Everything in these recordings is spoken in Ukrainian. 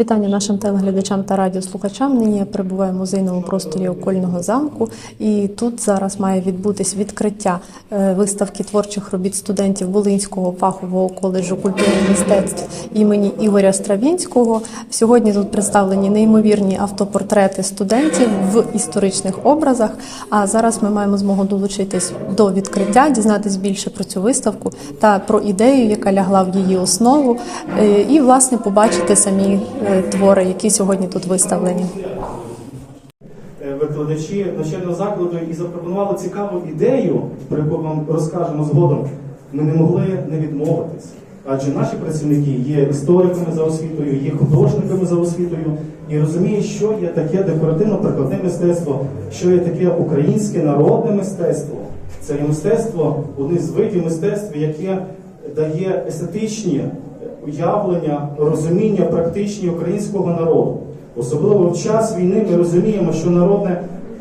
Вітання нашим телеглядачам та радіослухачам. Нині я перебуваю в музейному просторі окольного замку, і тут зараз має відбутись відкриття е, виставки творчих робіт студентів Волинського фахового коледжу культури і мистецтв імені Ігоря Стравінського. Сьогодні тут представлені неймовірні автопортрети студентів в історичних образах. А зараз ми маємо змогу долучитись до відкриття, дізнатись більше про цю виставку та про ідею, яка лягла в її основу, е, і власне побачити самі е, твори, які сьогодні тут виставлені. Е, викладачі навчального закладу і запропонували цікаву ідею, про яку вам розкажемо згодом. Ми не могли не відмовитись. Адже наші працівники є істориками за освітою, є художниками за освітою і розуміють, що є таке декоративно-прикладне мистецтво, що є таке українське народне мистецтво. Це є мистецтво, одне з видів мистецтва, яке дає естетичні уявлення, розуміння практичні українського народу. Особливо в час війни ми розуміємо, що народне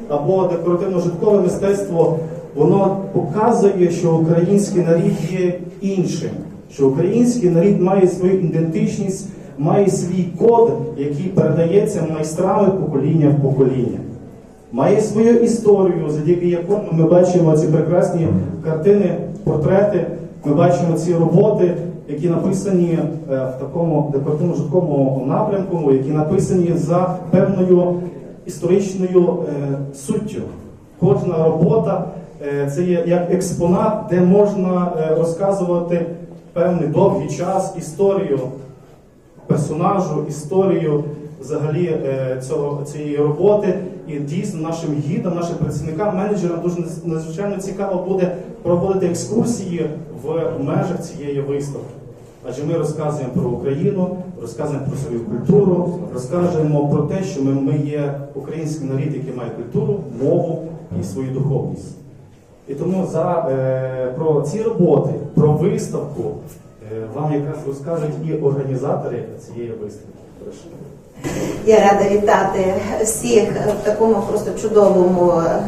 або декоративно-житкове мистецтво воно показує, що український народ є іншим, що український народ має свою ідентичність, має свій код, який передається майстрами покоління в покоління. Має свою історію, завдяки якому ми бачимо ці прекрасні картини, портрети, ми бачимо ці роботи, які написані е, в такому декоративно житкому напрямку, які написані за певною історичною е, суттю. Кожна робота е, це є як експонат, де можна розказувати певний довгий час історію персонажу, історію взагалі цього, цієї роботи. І дійсно нашим гідам, нашим працівникам, менеджерам дуже надзвичайно цікаво буде проводити екскурсії в межах цієї виставки. Адже ми розказуємо про Україну, розказуємо про свою культуру, розкажемо про те, що ми, ми є український народ, який має культуру, мову і свою духовність. І тому за, е, про ці роботи, про виставку е, вам якраз розкажуть і організатори цієї виставки. Я рада вітати всіх в такому просто чудовому е,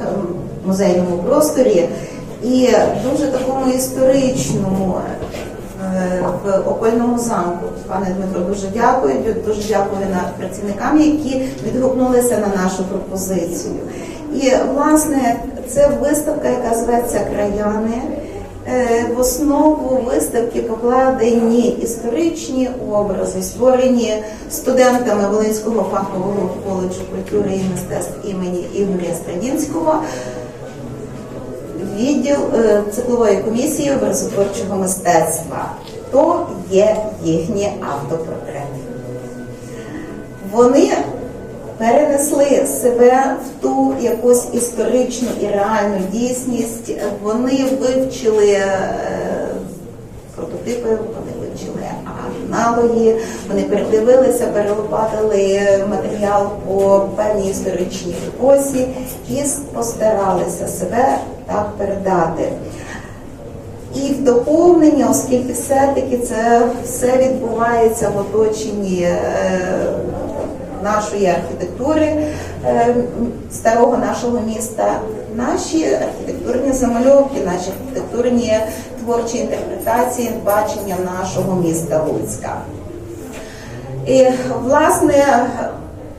музейному просторі і дуже такому історичному е, в окольному замку. Пане Дмитро, дуже дякую. Дуже дякую працівникам, які відгукнулися на нашу пропозицію. І власне це виставка, яка зветься Краяни. Е, В основу виставки покладені історичні образи, створені студентами Волинського фахового коледжу культури і мистецтв імені Ігоря Страдінського, відділ е, циклової комісії образотворчого мистецтва. То є їхні автопортрети. Вони перенесли себе в ту якусь історичну і реальну дійсність. Вони вивчили е, прототипи, вони вивчили аналоги, вони передивилися, перелопатили матеріал по певній історичній осі і постаралися себе так передати. І в доповнення, оскільки все-таки це все відбувається в оточенні е, нашої архітектури е, старого нашого міста, наші архітектурні замальовки, наші архітектурні творчі інтерпретації бачення нашого міста Луцька. І власне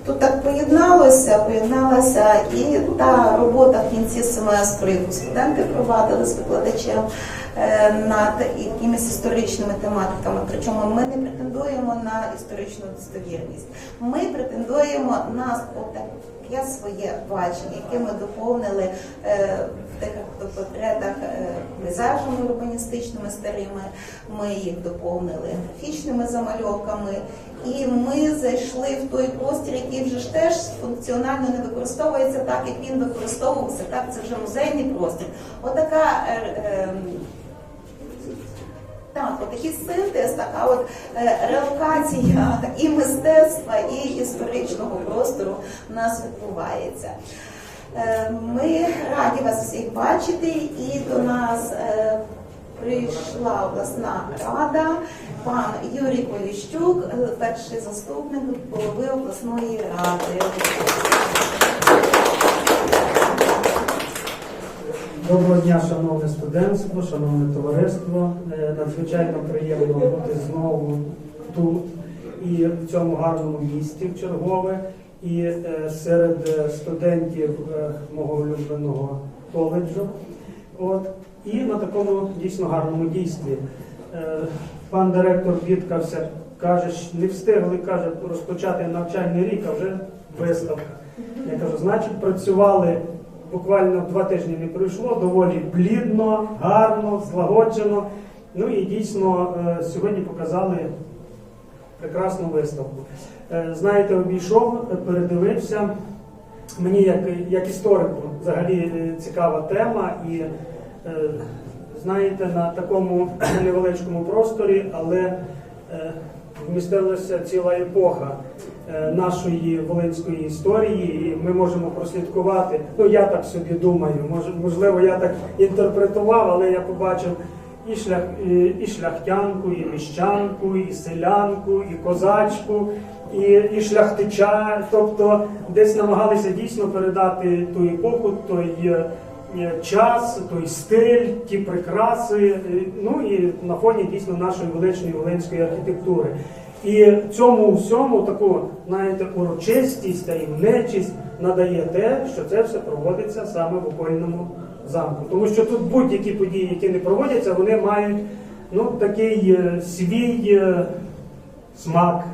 тут так поєдналося, поєдналася і та робота в кінці семестру, яку студенти провадили з викладачем над якимись історичними тематиками. Причому ми не претендуємо на історичну достовірність. Ми претендуємо на таке своє бачення, яке ми доповнили е, в тих автопортретах е, пейзажами урбаністичними старими. Ми їх доповнили графічними замальовками. І ми зайшли в той простір, який вже ж теж функціонально не використовується так, як він використовувався. Так, це вже музейний простір. Отака е, е, так, отакий синтез, така от е, релокація і мистецтва, і історичного простору у нас відбувається. Е, Ми раді вас всіх бачити, і до нас е, прийшла обласна рада, пан Юрій Поліщук, перший заступник голови обласної ради. Доброго дня, шановне студентство, шановне товариство. Е, Надзвичайно приємно бути знову тут і в цьому гарному місті в чергове, і е, серед студентів е, мого улюбленого коледжу. От. І на такому дійсно гарному дійстві. Пан директор бідкався, каже, не встигли каже, розпочати навчальний рік, а вже виставка. Я кажу, значить, працювали буквально два тижні не пройшло, доволі плідно, гарно, злагоджено. Ну і дійсно е, сьогодні показали прекрасну виставку. Е, Знаєте, обійшов, передивився. Мені як, як історику взагалі е, цікава тема і знаєте, на такому невеличкому просторі, але вмістилася ціла епоха нашої волинської історії, і ми можемо прослідкувати. Ну я так собі думаю, можливо, я так інтерпретував, але я побачив і шлях, і, шляхтянку, і міщанку, і селянку, і козачку, і, і шляхтича. Тобто десь намагалися дійсно передати ту епоху, той е, е, час, той стиль, ті прикраси. е, Ну і на фоні дійсно нашої величної волинської архітектури. І цьому всьому таку, знаєте, урочистість, таємничість надає те, що це все проводиться саме в окольному замку. Тому що тут будь-які події, які не проводяться, вони мають ну, такий е, свій е, смак,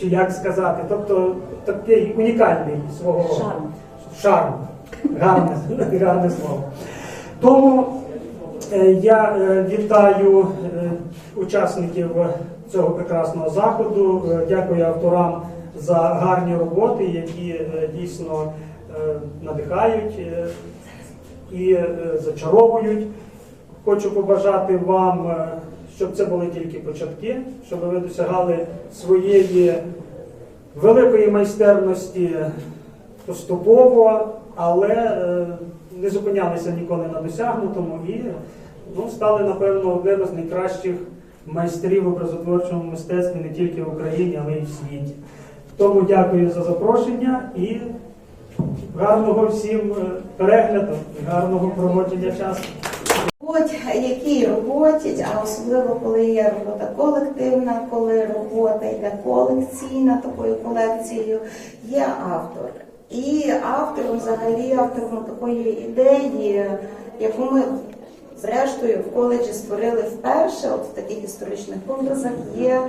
чи як сказати, тобто такий унікальний свого. Шарм. Шарм. Гарне, гарне слово. Тому я е, вітаю е, учасників цього прекрасного заходу. Е, Дякую авторам за гарні роботи, які е, дійсно е, надихають е, і е, зачаровують. Хочу побажати вам, е, щоб це були тільки початки, щоб ви досягали своєї великої майстерності поступово, але е, не зупинялися ніколи на досягнутому і ну, стали, напевно, одним з найкращих майстрів образотворчому мистецтві не тільки в Україні, але й в світі. Тому дякую за запрошення і гарного всім е, перегляду, і гарного проводження часу. Будь-якій роботі, а особливо коли є робота колективна, коли робота йде колекційна такою колекцією, є автор. І автором, взагалі, автором такої ідеї, яку ми зрештою в коледжі створили вперше, от в таких історичних образах, є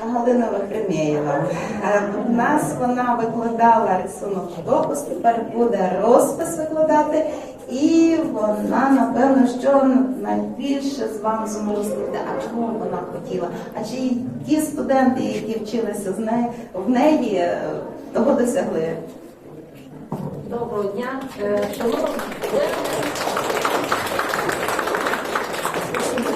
Галина Вахремєєва. Е, У нас вона викладала рисунок допис, тепер буде розпис викладати. І вона, напевно, що найбільше з вами зуміла сказати, а чому вона хотіла? А чи ті студенти, які вчилися в неї, е, того досягли? Доброго дня, Е, шановні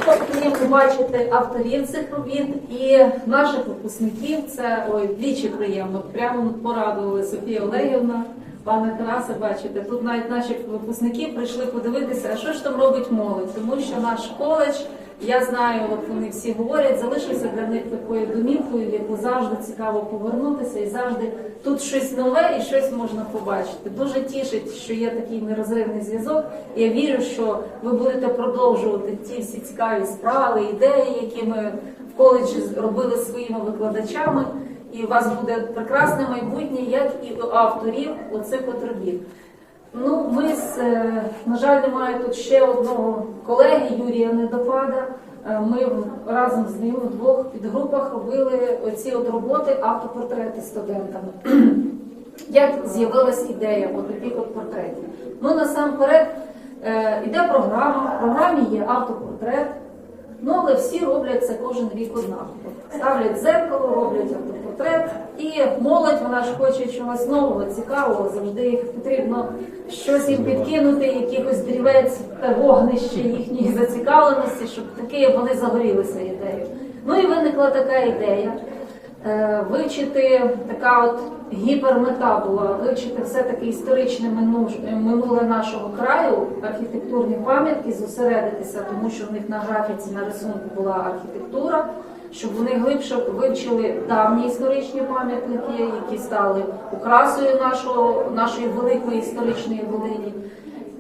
приємно бачити авторів цих робіт і наших випускників. Це ой, двічі приємно. Прямо порадували Софія Олегівна, пане Тарасе, бачите. Тут навіть наші випускники прийшли подивитися, що ж там робить молодь, тому що наш коледж. Я знаю, от вони всі говорять, залишився для них такою домівкою, в яку завжди цікаво повернутися, і завжди тут щось нове і щось можна побачити. Дуже тішить, що є такий нерозривний зв'язок. Я вірю, що ви будете продовжувати ті всі цікаві справи, ідеї, які ми в коледжі робили своїми викладачами. І у вас буде прекрасне майбутнє, як і у авторів оцих от робіт. Ну, ми з, е, на жаль, немає тут ще одного колеги Юрія Недопада. Е, Ми разом з ним в двох підгрупах робили оці от роботи автопортрети студентами. Як з'явилась ідея от таких от портретів? Ну насамперед е, іде програма, в програмі є автопортрет. Ну, але всі роблять це кожен рік однаково. Ставлять зеркало, роблять автопортрет, і молодь вона ж хоче чогось нового, цікавого. Завжди їх потрібно щось їм підкинути, якихось дрівець та вогнище їхньої зацікавленості, щоб таки вони загорілися ідеєю. Ну і виникла така ідея. Е, Вивчити така от гіпермета була, вивчити все-таки історичне минуле нашого краю, архітектурні пам'ятки, зосередитися, тому що в них на графіці на рисунку була архітектура, щоб вони глибше вивчили давні історичні пам'ятники, які стали окрасою нашого, нашої великої історичної Волині.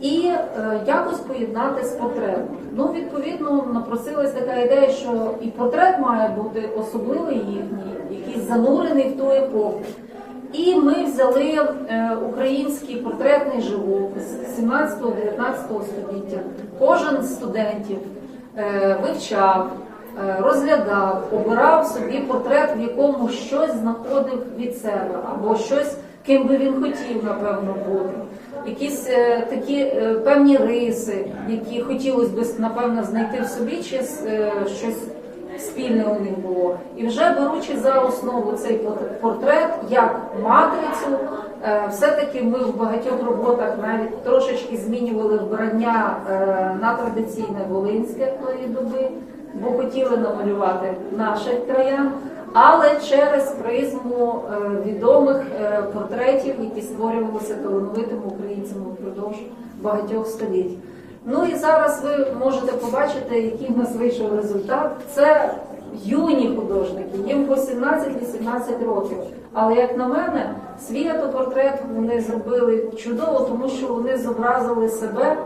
І е, якось поєднати з портретом. Ну, відповідно, напросилась така ідея, що і портрет має бути особливий їхній, якийсь занурений в ту епоху. І ми взяли е, український портретний живопис 17-19 століття. Кожен з студентів е, вивчав, розглядав, обирав собі портрет, в якому щось знаходив від себе, або щось, ким би він хотів, напевно, бути. Якісь е, такі е, певні риси, які хотілося б, напевно, знайти в собі, чи е, щось спільне у них було. І вже беручи за основу цей портрет як матрицю, все-таки ми в багатьох роботах навіть трошечки змінювали вбрання на традиційне волинське тої доби, бо хотіли намалювати наших краян. Але через призму е, відомих е, портретів, які створювалися талановитими українцями впродовж багатьох століть. Ну і зараз ви можете побачити, який в нас вийшов результат. Це юні художники, їм по 17-18 років. Але як на мене, свій автопортрет вони зробили чудово, тому що вони зобразили себе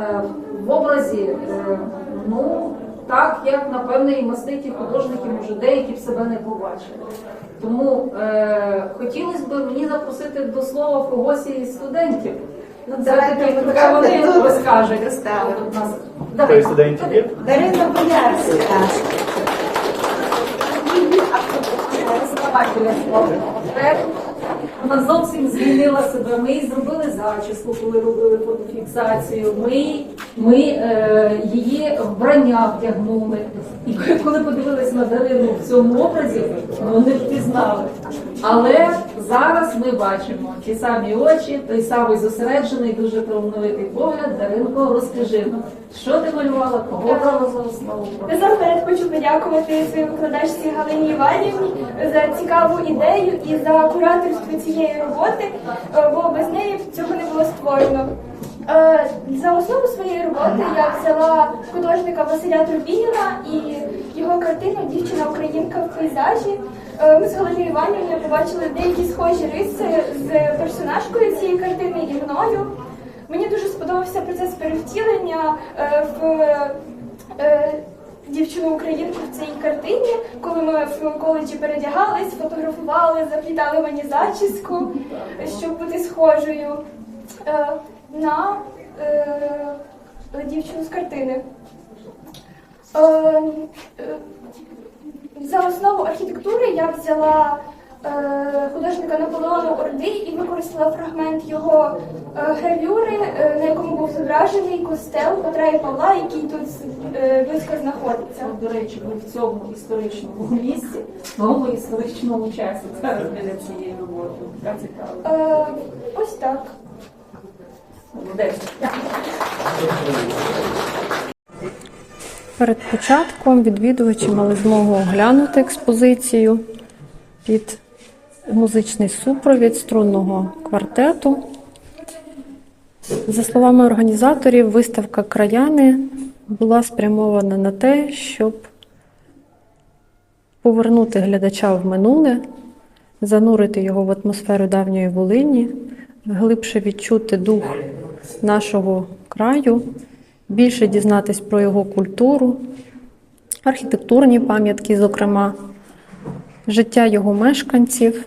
е, в образі, ну так як напевне і маститі художники, може деякі б себе не побачили. Тому е, хотілося б мені запросити до слова когось із студентів. Ну, Це давайте таки вони розкажуть. студентів є? Дарина Боярська. Вона зовсім змінила себе. Ми їй зробили зачіску, коли робили фотофіксацію. Ми, ми е, її вбрання вдягнули. І коли подивились на Дарину в цьому образі, вони впізнали. Але зараз ми бачимо ті самі очі, той самий зосереджений, дуже талановитий погляд. Даринко, розкажи нам, що ти малювала, кого брала за основу? Насамперед хочу подякувати своїй викладачці Галині Іванівні за цікаву ідею і за кураторство цієї роботи, е, бо без неї цього не було створено. Е, За основу своєї роботи я взяла художника Василя Турбініна і його картину Дівчина Українка в пейзажі. Е, Ми з Галиною Іванівною побачили деякі схожі риси з персонажкою цієї картини і мною. Мені дуже сподобався процес перевтілення е, в е, дівчину українку в цій картині, коли ми в коледжі передягались, фотографували, заплітали мені зачіску, щоб бути схожою е, на дівчину з картини. За основу архітектури я взяла художника Наполеону Орди і використала фрагмент його е, гравюри, е, на якому був зображений костел Петра і Павла, який тут е, близько знаходиться. До речі, ви в цьому історичному місці, в цьому історичному часі зараз біля цієї роботи. Е, ось так. Молодець. Перед початком відвідувачі мали змогу оглянути експозицію під музичний супровід струнного квартету. За словами організаторів, виставка Краяни була спрямована на те, щоб повернути глядача в минуле, занурити його в атмосферу давньої Волині, глибше відчути дух нашого краю, більше дізнатись про його культуру, архітектурні пам'ятки, зокрема, життя його мешканців.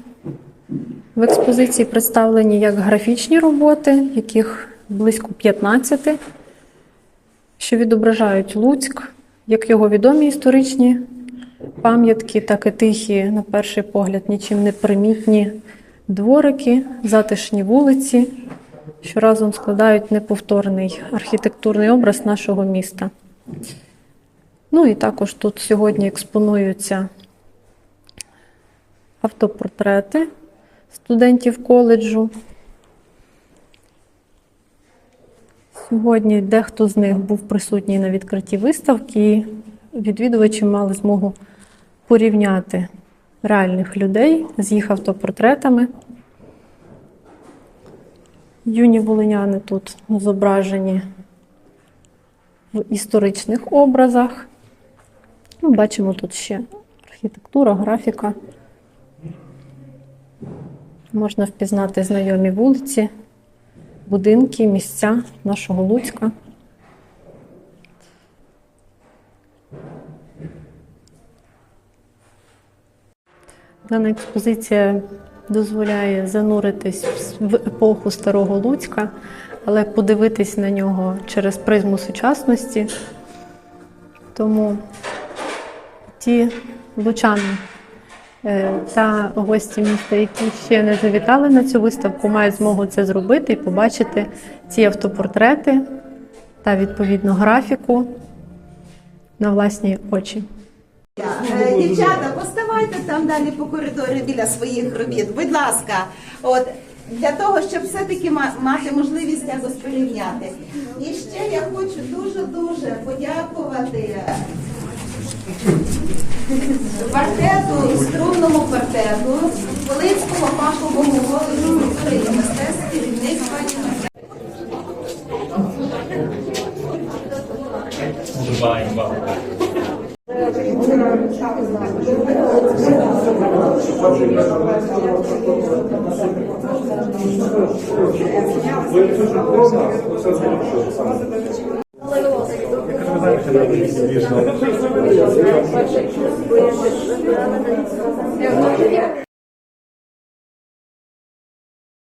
В експозиції представлені як графічні роботи, яких близько 15, що відображають Луцьк, як його відомі історичні пам'ятки, так і тихі, на перший погляд, нічим не примітні дворики, затишні вулиці, що разом складають неповторний архітектурний образ нашого міста. Ну і також тут сьогодні експонуються автопортрети студентів коледжу. Сьогодні дехто з них був присутній на відкритті виставки, і відвідувачі мали змогу порівняти реальних людей з їх автопортретами. Юні волиняни тут зображені в історичних образах. Ну, Бачимо тут ще архітектура, графіка. Можна впізнати знайомі вулиці, будинки, місця нашого Луцька. Дана експозиція дозволяє зануритись в епоху старого Луцька, але подивитись на нього через призму сучасності. Тому ті лучани та гості міста, які ще не завітали на цю виставку, мають змогу це зробити і побачити ці автопортрети та відповідно графіку на власні очі. Е, Дівчата, поставайте там далі по коридорі біля своїх робіт. Будь ласка, от для того, щоб все-таки ма- мати можливість якось порівняти. І ще я хочу дуже-дуже подякувати квартету і струнному квартету Волинського фахового коледжу культури і мистецтв керівництва. Ви дуже.